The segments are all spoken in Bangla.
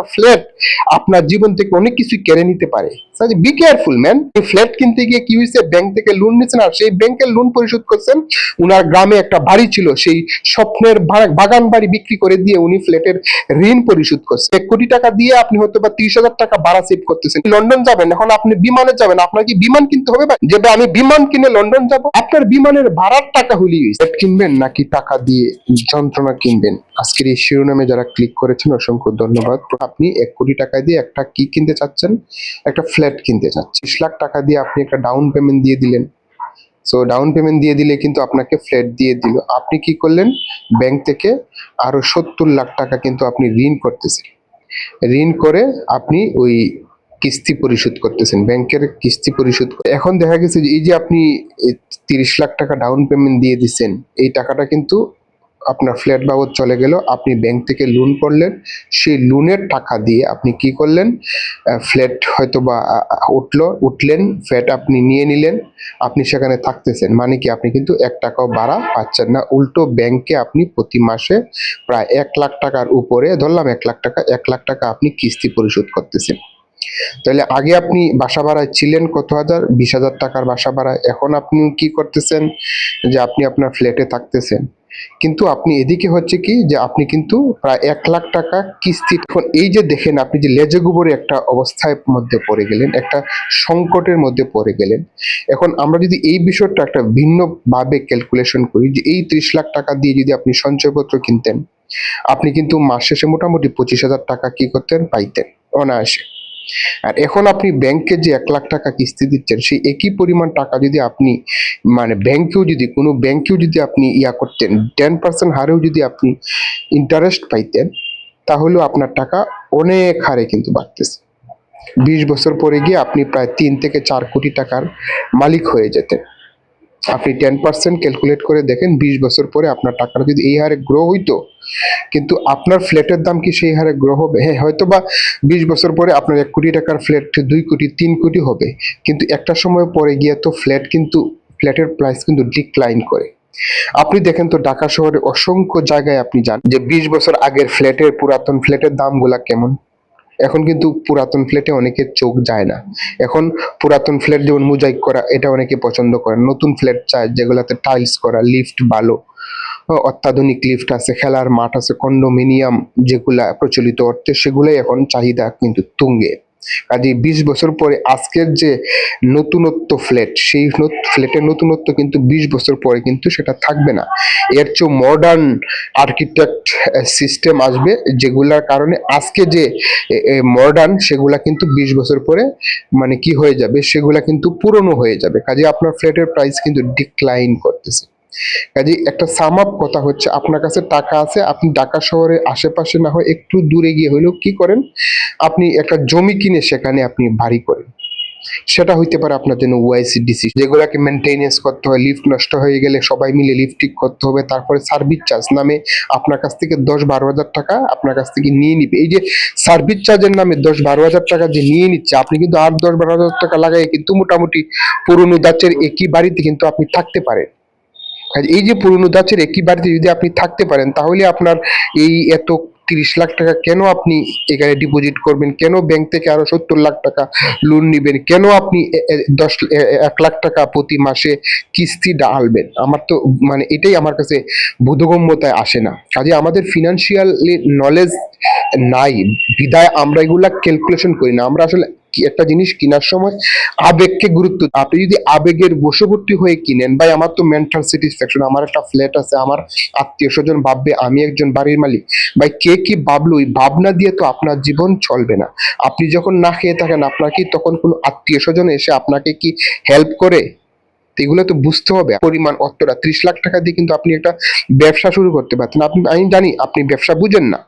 একটা ফ্ল্যাট আপনার জীবন থেকে অনেক কিছু কেড়ে নিতে পারে। বি কেয়ারফুল ম্যান এই ফ্ল্যাট কিনতে গিয়ে কি হয়েছে? ব্যাংক থেকে লোন নিচ্ছেন আর সেই ব্যাংকের লোন পরিশোধ করছেন। উনার গ্রামে একটা বাড়ি ছিল, সেই স্বপ্নের বাগান বাড়ি বিক্রি করে দিয়ে উনি ফ্ল্যাটের ঋণ পরিশোধ করছেন এক কোটি টাকা দিয়ে আপনি হয়তো বা ত্রিশ হাজার টাকা ভাড়া সেভ করতেছেন। লন্ডন যাবেন, এখন আপনি বিমানে যাবেন। আপনার কি বিমান কিনতে হবে? যে আমি বিমান কিনে লন্ডন যাব। আপনার বিমানের ভাড়ার টাকা হয়েছে। ফ্ল্যাট কিনবেন নাকি টাকা দিয়ে যন্ত্রণা কিনবেন? আজকের এই শিরোনামে যারা ক্লিক করেছেন, অসংখ্য ধন্যবাদ। আপনি এক কোটি টাকা দিয়ে একটা কি কিনতে চাচ্ছেন? একটা ফ্ল্যাট কিনতে চাচ্ছেন। বিশ লাখ টাকা দিয়ে আপনি একটা ডাউন পেমেন্ট দিয়ে দিলেন। সো ডাউন পেমেন্ট দিয়ে দিলে কিন্তু আপনাকে ফ্ল্যাট দিয়ে দিল। আপনি কি করলেন? ব্যাংক থেকে আরও সত্তর লাখ টাকা কিন্তু আপনি ঋণ করতেছেন। ঋণ করে আপনি ওই কিস্তি পরিশোধ করতেছেন। ব্যাংকের কিস্তি পরিশোধ এখন দেখা গেছে যে এই যে আপনি তিরিশ লাখ টাকা ডাউন পেমেন্ট দিয়ে দিচ্ছেন এই টাকাটা কিন্তু আপনার ফ্ল্যাট বাবদ চলে গেল, আপনি ব্যাংক থেকে লোন করলেন। সেই লোনের টাকা দিয়ে আপনি কি করলেন? ফ্ল্যাট হয়তো বা উঠল, উঠলেন ফ্ল্যাট আপনি নিয়ে নিলেন, আপনি সেখানে থাকতেছেন। মানে কি, আপনি কিন্তু এক টাকাও বাড়া পাচ্ছেন না। উল্টো ব্যাংকে আপনি প্রতি মাসে প্রায় এক লাখ টাকার উপরে, ধরলাম এক লাখ টাকা, এক লাখ টাকা আপনি কিস্তি পরিশোধ করতেছেন। তাহলে আগে আপনি বাসা ভাড়ায় ছিলেন কত হাজার? বিশ হাজার টাকার বাসা ভাড়ায়। এখন আপনি কি করতেছেন? যে আপনি আপনার ফ্ল্যাটে থাকতেছেন। কিন্তু আপনি এদিকে হচ্ছে কি যে আপনি কিন্তু প্রায় এক লাখ টাকা কিস্তি এই যে দেখেন আপনি যে লেজে গোবরে একটা অবস্থায় মধ্যে পড়ে গেলেন, একটা সংকটের মধ্যে পড়ে গেলেন। এখন আমরা যদি এই বিষয়টা একটা ভিন্নভাবে ক্যালকুলেশন করি যে এই ত্রিশ লাখ টাকা দিয়ে যদি আপনি সঞ্চয়পত্র কিনতেন, আপনি কিন্তু মাস শেষে মোটামুটি পঁচিশ হাজার টাকা কি করতেন? পাইতেন, অনায়াসে। আর এখন আপনি ব্যাংকে যে এক লাখ টাকা কিস্তি দিচ্ছেন, সেই একই পরিমাণ টাকা যদি আপনি মানে ব্যাংকেও যদি, কোনো ব্যাংকেও যদি আপনি ইয়া করতেন টেন পার্সেন্ট হারেও যদি আপনি ইন্টারেস্ট পাইতেন, তাহলেও আপনার টাকা অনেক হারে কিন্তু বাড়তেছে। বিশ বছর পরে গিয়ে আপনি প্রায় তিন থেকে চার কোটি টাকার মালিক হয়ে যেতেন। আপনি টেন পার্সেন্ট ক্যালকুলেট করে দেখেন, বিশ বছর পরে আপনার টাকাটা যদি এই হারে গ্রো হইতো কিন্তু আপনার ফ্ল্যাটের দাম কি সেই হারে গ্রহ হবে? হ্যাঁ হয়তো বা বিশ বছর পরে আপনার এক কোটি টাকার ফ্ল্যাট, দুই কোটি, তিন কোটি হবে। কিন্তু একটা সময় পরে গিয়ে তো ফ্ল্যাট কিন্তু, ফ্ল্যাটের প্রাইস কিন্তু ডিক্লাইন করে। আপনি দেখেন তো ঢাকা শহরে অসংখ্য জায়গায় আপনি যান যে বিশ বছর আগের ফ্ল্যাটের পুরাতন ফ্ল্যাটের দামগুলা কেমন? এখন কিন্তু পুরাতন ফ্ল্যাটে অনেকের চোখ যায় না। এখন পুরাতন ফ্ল্যাট যেমন মোজাইক করা, এটা অনেকে পছন্দ করে নতুন ফ্ল্যাট চায় যেগুলোতে টাইলস করা লিফট ভালো অত্যাধুনিক লিফট আছে, খেলার মাঠ আছে, কন্ডোমিনিয়াম যেগুলা প্রচলিত অর্থে সেগুলোই এখন চাহিদা কিন্তু তুঙ্গে। কাজে বিশ বছর পরে আজকের যে নতুনত্ব ফ্ল্যাট, সেই ফ্ল্যাটের নতুনত্ব কিন্তু বিশ বছর পরে কিন্তু সেটা থাকবে না। এর চেয়ে মডার্ন আর্কিটেক্ট সিস্টেম আসবে যেগুলার কারণে আজকে যে মডার্ন সেগুলা কিন্তু বিশ বছর পরে মানে কি হয়ে যাবে, সেগুলা কিন্তু পুরনো হয়ে যাবে। কাজে আপনার ফ্ল্যাটের প্রাইস কিন্তু ডিক্লাইন করতেছে। কাজে একটা সাম আপ কথা হচ্ছে, আপনার কাছে টাকা আছে, আপনি ঢাকা শহরে আশেপাশে না হয় একটু দূরে গিয়ে হলেও কি করেন? আপনি একটা জমি কিনে সেখানে আপনি বাড়ি করেন। সেটা হইতে পারে আপনার জন্য ওয়াইসিডিসি যেগুলোকে মেনটেনেন্স করতে হয় লিফট নষ্ট হয়ে গেলে সবাই মিলে লিফট ঠিক করতে হবে, তারপরে সার্ভিস চার্জ নামে আপনার কাছ থেকে দশ বারো হাজার টাকা আপনার কাছ থেকে নিয়ে নিবে। এই যে সার্ভিস চার্জের নামে দশ বারো হাজার টাকা যে নিয়ে নিচ্ছে, আপনি কিন্তু আট দশ বারো হাজার টাকা লাগাই কিন্তু মোটামুটি পুরনো দাচের একই বাড়িতে কিন্তু আপনি থাকতে পারেন। এই যে পুরনো দাচের একই বাড়িতে যদি আপনি থাকতে পারেন, তাহলে আপনার এই এত তিরিশ লাখ টাকা কেন আপনি এখানে ডিপোজিট করবেন? কেন ব্যাংক থেকে আরও সত্তর লাখ টাকা লোন নিবেন? কেন আপনি দশ এক লাখ টাকা প্রতি মাসে কিস্তি ডালবেন আমার তো মানে এটাই আমার কাছে বোধগম্যতায় আসে না। কাজে আমাদের ফিনান্সিয়াল নলেজ নাই। বিদায় আমরা এগুলা ক্যালকুলেশন করি না। আমরা আসলে একটা জিনিস কেনার সময় আবেগকে গুরুত্ব। আপনি যদি আবেগের বশবর্তী হয়ে কিনেন, ভাই, আমার তো মেন্টাল স্যাটিসফ্যাকশন আমার একটা ফ্ল্যাট আছে, আমার আত্মীয় স্বজন ভাববে আমি একজন বাড়ির মালিক। ভাই, কে কি ভাবলো? ওই ভাবনা দিয়ে তো আপনার জীবন চলবে না। আপনি যখন না খেয়ে থাকেন, আপনার কি তখন কোনো আত্মীয় স্বজন এসে আপনাকে কি হেল্প করে? এগুলো তো বুঝতে হবে। পরিমাণ অর্থটা ত্রিশ লাখ টাকা দিয়ে কিন্তু আপনি একটা ব্যবসা শুরু করতে পারতেন। আপনি আমি জানি, আপনি ব্যবসা বুঝেন না।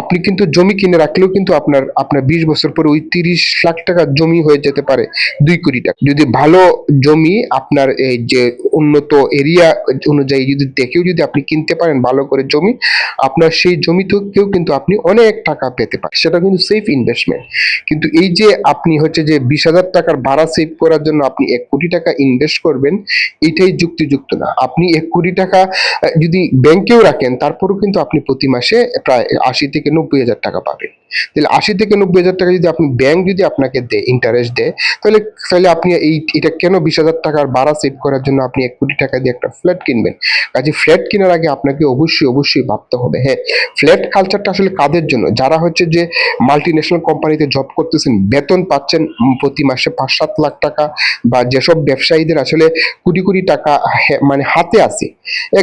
আপনি কিন্তু জমি কিনে রাখলেও কিন্তু আপনার আপনার বিশ বছর পরে ওই তিরিশ লাখ টাকা জমি হয়ে যেতে পারে দুই কোটি টাকা। যদি ভালো জমি আপনার এই যে উন্নত এরিয়া অনুযায়ী যদি দেখেও যদি আপনি কিনতে পারেন ভালো করে জমি, আপনার সেই জমি থেকেও কিন্তু আপনি অনেক টাকা পেতে পারেন। সেটা কিন্তু সেফ ইনভেস্টমেন্ট কিন্তু এই যে আপনি হচ্ছে যে বিশ হাজার টাকার ভাড়া সেভ করার জন্য আপনি এক কোটি টাকা ইনভেস্ট করবেন, এটাই যুক্তিযুক্ত না। আপনি এক কোটি টাকা যদি ব্যাংকেও রাখেন, তারপরেও কিন্তু আপনি প্রতি মাসে প্রায় আশি থেকে নব্বই হাজার টাকা পাবেন। তাহলে আশি থেকে নব্বই হাজার টাকা যদি আপনি ব্যাংক যদি আপনাকে দেয় ইন্টারেস্ট দেয়, তাহলে তাহলে আপনি এই, এটা কেন বিশ হাজার টাকার ভাড়া সেট করার জন্য আপনি এক কোটি টাকা দিয়ে একটা ফ্ল্যাট কিনবেন? কাজে ফ্ল্যাট কেনার আগে আপনাকে অবশ্যই অবশ্যই ভাবতে হবে। হ্যাঁ ফ্ল্যাট কালচারটা আসলে কাদের জন্য? যারা হচ্ছে যে মাল্টি ন্যাশনাল কোম্পানিতে জব করতেছেন, বেতন পাচ্ছেন প্রতি মাসে পাঁচ, সাত লাখ টাকা বা যেসব ব্যবসায়ীদের আসলে কোটি কোটি টাকা মানে হাতে আছে,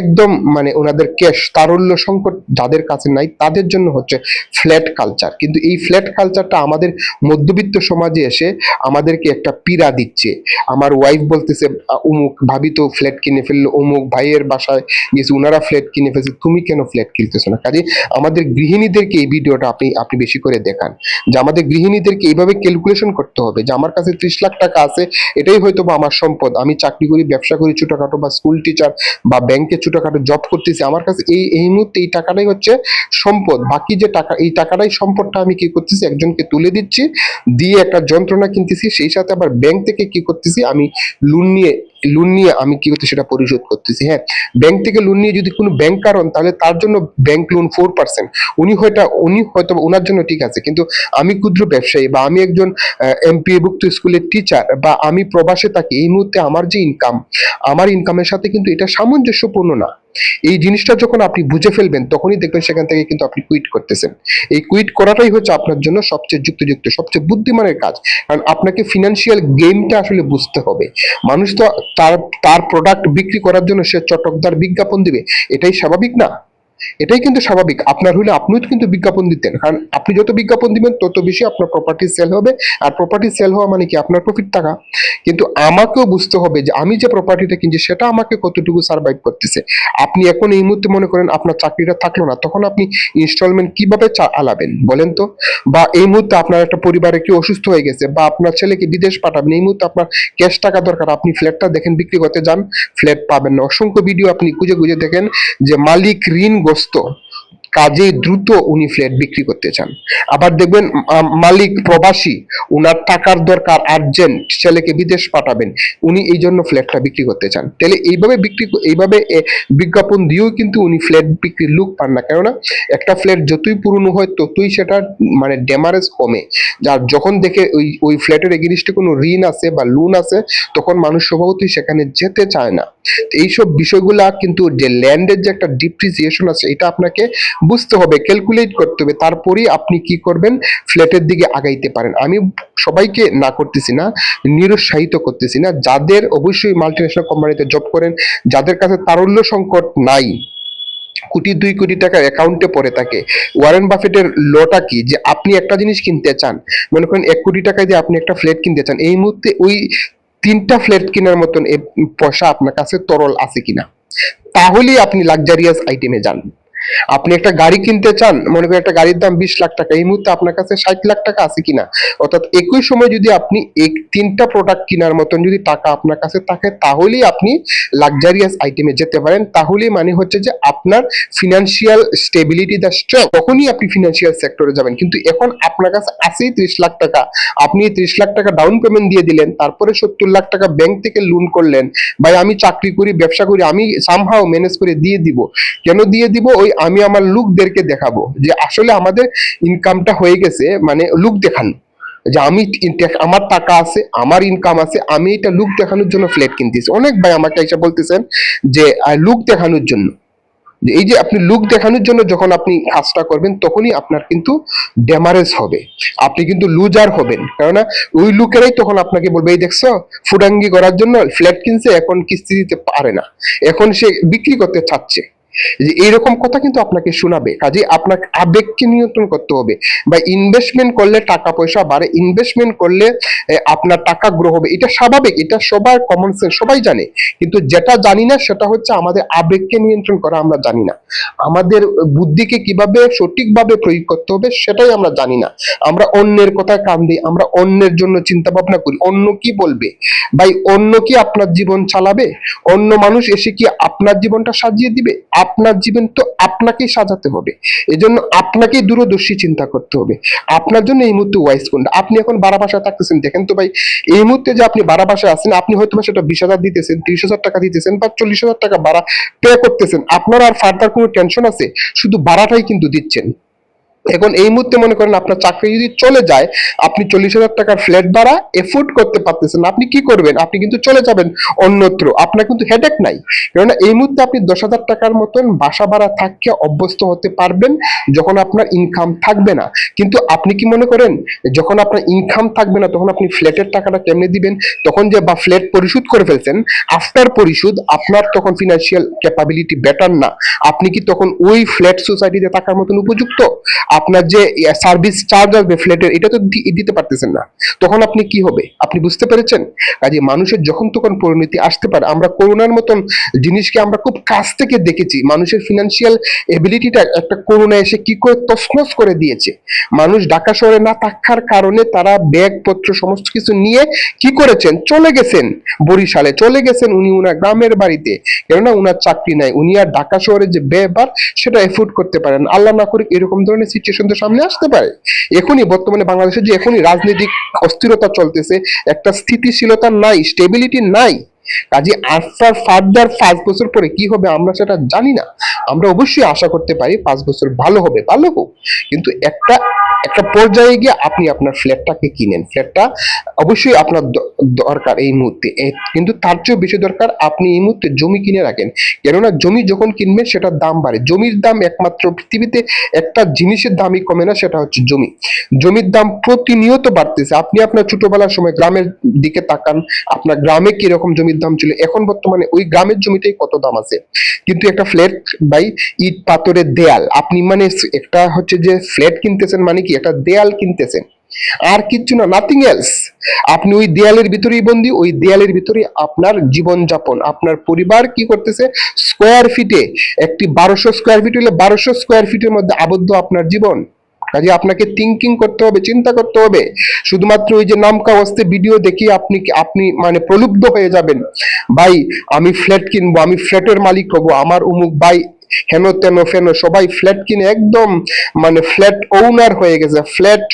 একদম মানে ওনাদের ক্যাশ তারল্য সংকট যাদের কাছে নাই, তাদের জন্য হচ্ছে ফ্ল্যাট কালচার কিন্তু এই ফ্ল্যাট কালচারটা আমাদের মধ্যবিত্ত সমাজে এসে আমাদেরকে একটা পীড়া দিচ্ছে। আমার ওয়াইফ বলতেছে, অমুক, ভাবি তো ফ্ল্যাট কিনে ফেলল, অমুক ভাইয়ের বাসায় গেছে ওনারা ফ্ল্যাট কিনে ফেলছে, তুমি কেন ফ্ল্যাট কিনতেছো না? কাজে আমাদের গৃহিণীদেরকে এই ভিডিওটা আপনি আপনি বেশি করে দেখান। যে আমাদের গৃহিণীদেরকে এইভাবে ক্যালকুলেশন করতে হবে যে, আমার কাছে ত্রিশ লাখ টাকা আছে, এটাই হয়তো বা আমার সম্পদ। আমি চাকরি করি, ব্যবসা করি, ছোটখাটো বা স্কুল টিচার বা ব্যাংকে ছোটখাটো জব করতেছি। আমার কাছে এই এই মুহূর্তে এই টাকাটাই হচ্ছে সম্পদ। বাকি যে টাকা, এই টাকাটাই সম্পদটা আমি কি করতেছি, একজনকে তুলে দিচ্ছি, দিয়ে একটা যন্ত্রণা কিনতেছি, সেই সাথে আবার ব্যাংক থেকে কি করতেছি, আমি লোন নিয়ে লোন নিয়ে আমি কি করতেছি সেটা পরিশোধ করতেছি হ্যাঁ? ব্যাংক থেকে লোন নিয়ে যদি কোনো ব্যাংক কারণ তাহলে তার জন্য ব্যাংক লোন ফোর পার্সেন্ট উনি হয়তো উনি হয়তো ওনার জন্য ঠিক আছে, কিন্তু আমি ক্ষুদ্র ব্যবসায়ী বা আমি একজন এমপিএ ভুক্ত স্কুলের টিচার বা আমি প্রবাসে থাকি, এই মুহূর্তে আমার যে ইনকাম আমার ইনকামের সাথে কিন্তু এটা সামঞ্জস্যপূর্ণ না। এই জিনিসটা যখন আপনি বুঝে ফেলবেন, তখনই দেখবেন সেখান থেকে কিন্তু আপনি কুইট করতেছেন। এই কুইট করাটাই হচ্ছে আপনার জন্য সবচেয়ে যুক্তিযুক্ত, সবচেয়ে বুদ্ধিমানের কাজ। কারণ আপনাকে ফিনান্সিয়াল গেমটা আসলে বুঝতে হবে। মানুষ তো তার তার প্রোডাক্ট বিক্রি করার জন্য সে চটকদার বিজ্ঞাপন দিবে। এটাই স্বাভাবিক না? এটাই কিন্তু স্বাভাবিক। আপনার হলে আপনিও কিন্তু বিজ্ঞাপন দিতেন। কারণ আপনি যত বিজ্ঞাপন দিবেন, তত বেশি আপনার প্রপার্টি সেল হবে। আর প্রপার্টি সেল হওয়া মানে কি? আপনার প্রফিট টাকা। কিন্তু আমাকেও বুঝতে হবে যে আমি যে প্রপার্টিটা কিনছি, সেটা আমাকে কতটুকু সার্ভাইভ করতেছে। আপনি এখন এই মুহূর্তে মনে করেন আপনার চাকরিটা থাকল না, তখন আপনি ইনস্টলমেন্ট কীভাবে চা- আলাবেন বলেন তো? বা এই মুহূর্তে আপনার একটা পরিবারে কেউ অসুস্থ হয়ে গেছে, বা আপনার ছেলেকে বিদেশ পাঠাবেন, এই মুহূর্তে আপনার ক্যাশ টাকা দরকার, আপনি ফ্ল্যাটটা দেখেন বিক্রি করতে যান ফ্ল্যাট পাবেন না। অসংখ্য ভিডিও আপনি খুঁজে খুঁজে দেখেন যে মালিক ঋণগ্রস্ত কাজে দ্রুত উনি ফ্ল্যাট বিক্রি করতে চান। আবার দেখবেন মালিক প্রবাসী, উনার টাকার দরকার আর্জেন্ট ছেলেকে বিদেশ পাঠাবেন, উনি এই জন্য ফ্ল্যাটটা বিক্রি করতে চান। তাহলে এইভাবে বিক্রি, এইভাবে বিজ্ঞাপন দিয়েও কিন্তু উনি ফ্ল্যাট বিক্রির লুক পান না। কেননা, একটা ফ্ল্যাট যতই পুরনো হয়, ততই সেটা মানে ড্যামারেজ কমে। যার, যখন দেখে ওই ওই ফ্ল্যাটের এগেনিস্টে কোনো ঋণ আছে বা লোন আছে তখন মানুষ স্বভাবতই সেখানে যেতে চায় না। এইসব বিষয়গুলা কিন্তু যে ল্যান্ডের যে একটা ডিপ্রিসিয়েশন আছে, এটা আপনাকে বুঝতে হবে ক্যালকুলেট করতে হবে। তারপরেই আপনি কি করবেন? ফ্ল্যাটের দিকে আগাইতে পারেন। আমি সবাইকে না করতেছি না, নিরুৎসাহিত করতেছি না। যাদের অবশ্যই মাল্টিন্যাশনাল কোম্পানিতে জব করেন, যাদের কাছে তারল্য সংকট নাই, কোটি, দুই কোটি টাকার অ্যাকাউন্টে পড়ে থাকে। ওয়ারেন বাফেটের লটা কি? যে আপনি একটা জিনিস কিনতে চান, মনে করেন এক কোটি টাকায় যে আপনি একটা ফ্ল্যাট কিনতে চান, এই মুহূর্তে ওই তিনটা ফ্ল্যাট কেনার মতন পয়সা আপনার কাছে তরল আছে কিনা? তাহলেই আপনি লাক্সারিয়াস আইটেমে যান। আপনি একটা গাড়ি কিনতে চান, মনে করেন একটা গাড়ির দাম বিশ লাখ টাকা, এই মুহূর্তে আপনার কাছে ষাট লাখ টাকা আছে কিনা? অর্থাৎ একই সময় যদি আপনি এক, তিনটা প্রোডাক্ট কেনার মতন যদি টাকা আপনার কাছে থাকে, তাহলেই আপনি লাক্সারিয়াস আইটেমে যেতে পারেন। তাহলেই মানে হচ্ছে যে আপনার ফিনান্সিয়াল স্টেবিলিটি দ্য স্ট্রেংথ তখনই আপনি ফিনান্সিয়াল সেক্টরে যাবেন। কিন্তু এখন আপনার কাছে আছেই ত্রিশ লাখ টাকা। আপনি ত্রিশ লাখ টাকা ডাউন পেমেন্ট দিয়ে দিলেন, তারপরে সত্তর লাখ টাকা ব্যাংক থেকে লোন করলেন, ভাই আমি চাকরি করি, ব্যবসা করি, আমি সামহাও ম্যানেজ করে দিয়ে দিব। কেন দিয়ে দিব? ওই আমি আমার লুকদেরকে দেখাবো যে আসলে আমাদের ইনকামটা হয়ে গেছে মানে লুক দেখানো। যে আমি আমার টাকা আছে, আমার ইনকাম আছে, আমি এটা লুক দেখানোর জন্য ফ্ল্যাট কিনতেছি। অনেক ভাই আমাকে এসে বলতেছেন যে লুক দেখানোর জন্য। এই যে আপনি লুক দেখানোর জন্য যখন আপনি কাজটা করবেন, তখনই আপনার কিন্তু ড্যামারেজ হবে। আপনি কিন্তু লুজার হবেন। কেননা ওই লুকেরাই তখন আপনাকে বলবে, এই দেখছ ফুডাঙ্গি করার জন্য ফ্ল্যাট কিনছে, এখন কিস্তি দিতে পারে না। এখন সে বিক্রি করতে চাচ্ছে। যে এইরকম কথা কিন্তু আপনাকে শোনাবে। কাজে আপনাকে আবেগকে নিয়ন্ত্রণ করতে হবে। বা ইনভেস্টমেন্ট করলে টাকা পয়সা বাড়ে ইনভেস্টমেন্ট করলে আপনার টাকা গ্রো হবে। এটা স্বাভাবিক, এটা সবার কমন সেন্স সবাই জানে। কিন্তু যেটা জানি না, সেটা হচ্ছে আমাদের আবেগকে নিয়ন্ত্রণ করা আমরা জানি না। আমাদের বুদ্ধিকে কীভাবে সঠিকভাবে প্রয়োগ করতে হবে, সেটাই আমরা জানি না। আমরা অন্যের কথায় কান দিই, আমরা অন্যের জন্য চিন্তা ভাবনা করি। অন্য কি বলবে? ভাই, অন্য কি আপনার জীবন চালাবে? অন্য মানুষ এসে কি আপনার জীবনটা সাজিয়ে দিবে? আপনার জীবন তো আপনাকেই সাজাতে হবে। এই জন্য আপনাকেই দূরদর্শী চিন্তা করতে হবে। আপনার জন্য এই মুহূর্তে ওয়াইস কোনটা আপনি এখন বারা বাসায় থাকতেছেন, দেখেন তো ভাই, এই মুহূর্তে যে আপনি বারা বাসায় আছেন, আপনি হয়তো সেটা বিশ হাজার দিতেছেন, ত্রিশ হাজার টাকা দিতেছেন বা চল্লিশ হাজার টাকা ভাড়া পে করতেছেন। আপনার আর ফার্দার কোনো টেনশন আছে? শুধু ভাড়াটাই কিন্তু দিচ্ছেন। এখন এই মুহূর্তে মনে করেন আপনার চাকরি যদি চলে যায়, আপনি চল্লিশ হাজার টাকার ফ্ল্যাট ভাড়া এফোর্ড করতে পারতেছেন আপনি কি করবেন? আপনি কিন্তু চলে যাবেন অন্যত্র। আপনার কিন্তু হেডেক নাই। কেননা এই মুহূর্তে আপনি দশ হাজার টাকার মতন বাসা ভাড়া থাকতে অভ্যস্ত হতে পারবেন যখন আপনার ইনকাম থাকবে না। কিন্তু আপনি কি মনে করেন? যখন আপনার ইনকাম থাকবে না, তখন আপনি ফ্ল্যাটের টাকাটা কেমনে দিবেন? তখন যে বা ফ্ল্যাট পরিশোধ করে ফেলছেন আফটার পরিশোধ আপনার তখন ফিনান্সিয়াল ক্যাপাবিলিটি বেটার না। আপনি কি তখন ওই ফ্ল্যাট সোসাইটিতে থাকার মতন উপযুক্ত? আপনার যে সার্ভিস চার্জ আসবে ফ্ল্যাটের এটা তো দিতে পারতেছেন না। তখন আপনি কি হবে? আপনি বুঝতে পেরেছেন? কাজে মানুষের যখন তখন পরিণতি আসতে পারে। আমরা করোনার মতন জিনিসকে আমরা খুব কাছ থেকে দেখেছি। মানুষের ফিনান্সিয়াল এবিলিটিটা একটা করোনা এসে কি করে তছনছ করে দিয়েছে। মানুষ ঢাকা শহরে না থাকার কারণে তারা ব্যাগপত্র সমস্ত কিছু নিয়ে কি করেছেন? চলে গেছেন বরিশালে। চলে গেছেন উনি উনার গ্রামের বাড়িতে। কেননা উনার চাকরি নাই। উনি আর ঢাকা শহরে যে ব্যয়বার সেটা এফোর্ড করতে পারেন। আল্লাহ না করে এরকম ধরনের সিচুয়েশন তো সামনে আসতে পারে। এখনই বর্তমানে বাংলাদেশে যে এখনই রাজনৈতিক অস্থিরতা চলতেছে, একটা স্থিতিশীলতা নাই স্টেবিলিটি নাই। কাজে আফটার ফার্দার পাঁচ বছর পরে কি হবে আমরা সেটা জানি না। আমরা অবশ্যই আশা করতে পারি পাঁচ বছর ভালো হবে, ভালো হোক। কিন্তু একটা একটা পর্যায়ে গিয়ে আপনি আপনার ফ্ল্যাটটাকে কিনেন। ফ্ল্যাটটা অবশ্যই আপনার দরকার এই মুহূর্তে। কিন্তু তার চেয়েও বেশি দরকার আপনি এই মুহূর্তে জমি কিনে রাখেন। কেননা জমি যখন কিনবেন সেটার দাম বাড়ে। জমির দাম একমাত্র পৃথিবীতে একটা জিনিসের দামই কমে না, সেটা হচ্ছে জমি। জমির দাম প্রতিনিয়ত বাড়তেছে। আপনি আপনার ছোটবেলার সময় গ্রামের দিকে তাকান, আপনার গ্রামে কীরকম জমির দাম ছিল। এখন বর্তমানে ওই গ্রামের জমিটাই কত দাম আছে। কিন্তু একটা ফ্ল্যাট বাই ইট, পাথরের দেয়াল। আপনি মানে একটা হচ্ছে যে ফ্ল্যাট কিনতেছেন মানে কি? একটা দেয়াল কিনতেছেন। আর কিচ্ছু না নাথিং এলস আপনি ওই দেয়ালের ভিতরেই বন্দি, ওই দেয়ালের ভিতরে আপনার জীবন যাপন আপনার পরিবার কি করতেছে? স্কোয়ার ফিটে একটি বারোশো স্কোয়ার ফিট হলে বারোশো স্কোয়ার ফিটের মধ্যে আবদ্ধ আপনার জীবন। কাজে আপনাকে থিঙ্কিং করতে হবে, চিন্তা করতে হবে। শুধুমাত্র ওই যে নামকা অস্তে ভিডিও দেখি আপনি আপনি মানে প্রলুব্ধ হয়ে যাবেন। ভাই, আমি ফ্ল্যাট কিনবো, আমি ফ্ল্যাটের মালিক হব, আমার অমুক ভাই হেন তেন ফেন সবাই ফ্ল্যাট কিনে একদম মানে ফ্ল্যাট ওনার হয়ে গেছে। ফ্ল্যাট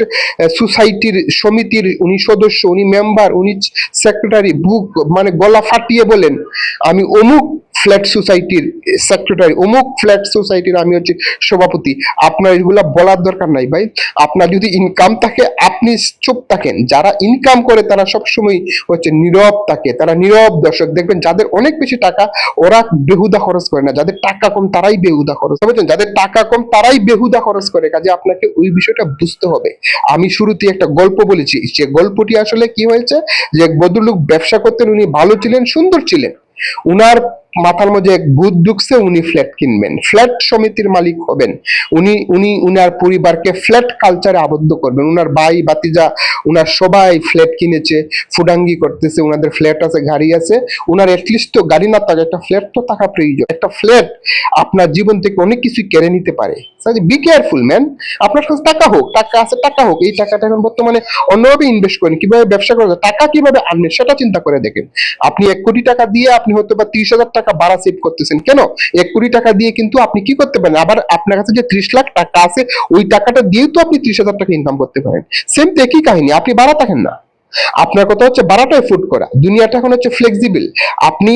সোসাইটির সমিতির উনি সদস্য, উনি মেম্বার উনি সেক্রেটারি বুক মানে গলা ফাটিয়ে বলেন, আমি অমুক ফ্ল্যাট সোসাইটির সেক্রেটারি অমুক ফ্ল্যাট সোসাইটির আমি হচ্ছে সভাপতি। আপনার এগুলা বলার দরকার নাই ভাই। আপনার যদি ইনকাম থাকে, আপনি চুপ থাকেন। যারা ইনকাম করে, তারা সবসময় হচ্ছে নীরব থাকে। তারা নীরব দর্শক। দেখবেন, যাদের অনেক বেশি টাকা, ওরা বেহুদা খরচ করে না। যাদের টাকা কম তারাই বেহুদা খরচ। বুঝছেন যাদের টাকা কম, তারাই বেহুদা খরচ করে। কাজে আপনাকে ওই বিষয়টা বুঝতে হবে। আমি শুরুতে একটা গল্প বলেছি। যে গল্পটি আসলে কি হয়েছে? যে ভদ্রলোক ব্যবসা করতেন, উনি ভালো ছিলেন, সুন্দর ছিলেন। উনার মাথার মধ্যে এক ভূত ঢুকছে, উনি ফ্ল্যাট কিনবেন। ফ্ল্যাট সমিতির মালিক হবেন। উনি উনি উনার পরিবারকে ফ্ল্যাট কালচারে আবদ্ধ করবেন। উনার ভাই বাতিজা উনার সবাই ফ্ল্যাট কিনেছে, ফুডাঙ্গি করতেছে, উনাদের ফ্ল্যাট আছে, গাড়ি আছে। উনার অ্যাটলিস্ট তো গাড়ি না থাকে একটা ফ্ল্যাট তো থাকা প্রয়োজন। একটা ফ্ল্যাট আপনার জীবন থেকে অনেক কিছু কেড়ে নিতে পারে। বি কেয়ারফুল ম্যান আপনার কাছে টাকা হোক, টাকা আছে, টাকা হোক, এই টাকাটা এখন বর্তমানে অন্যভাবে ইনভেস্ট করেন। কীভাবে ব্যবসা টাকা কীভাবে আনবেন, সেটা চিন্তা করে দেখেন। আপনি এক কোটি টাকা দিয়ে আপনি হয়তো বা ত্রিশ হাজার টাকা ভাড়া সেভ করতেছেন। কেন? এক কোটি টাকা দিয়ে কিন্তু আপনি কি করতে পারেন? আবার আপনার কাছে যে ত্রিশ লাখ টাকা আছে, ওই টাকাটা দিয়েও তো আপনি ত্রিশ হাজার টাকা ইনকাম করতে পারেন। সেম একই কাহিনী, আপনি ভাড়া থাকেন না। আপনার কথা হচ্ছে বারোটায় ফুড করা। দুনিয়াটা এখন হচ্ছে ফ্লেক্সিবল আপনি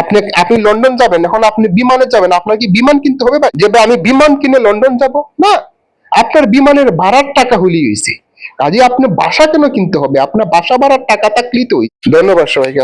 আপনি আপনি লন্ডন যাবেন, এখন আপনি বিমানে যাবেন, আপনার কি বিমান কিনতে হবে? যে আমি বিমান কিনে লন্ডন যাব? না। আপনার বিমানের ভাড়ার টাকা হলি হয়েছে কাজে আপনি বাসা কেন কিনতে হবে? আপনার বাসা ভাড়ার টাকা থাকলেই তো ধন্যবাদ সবাইকে।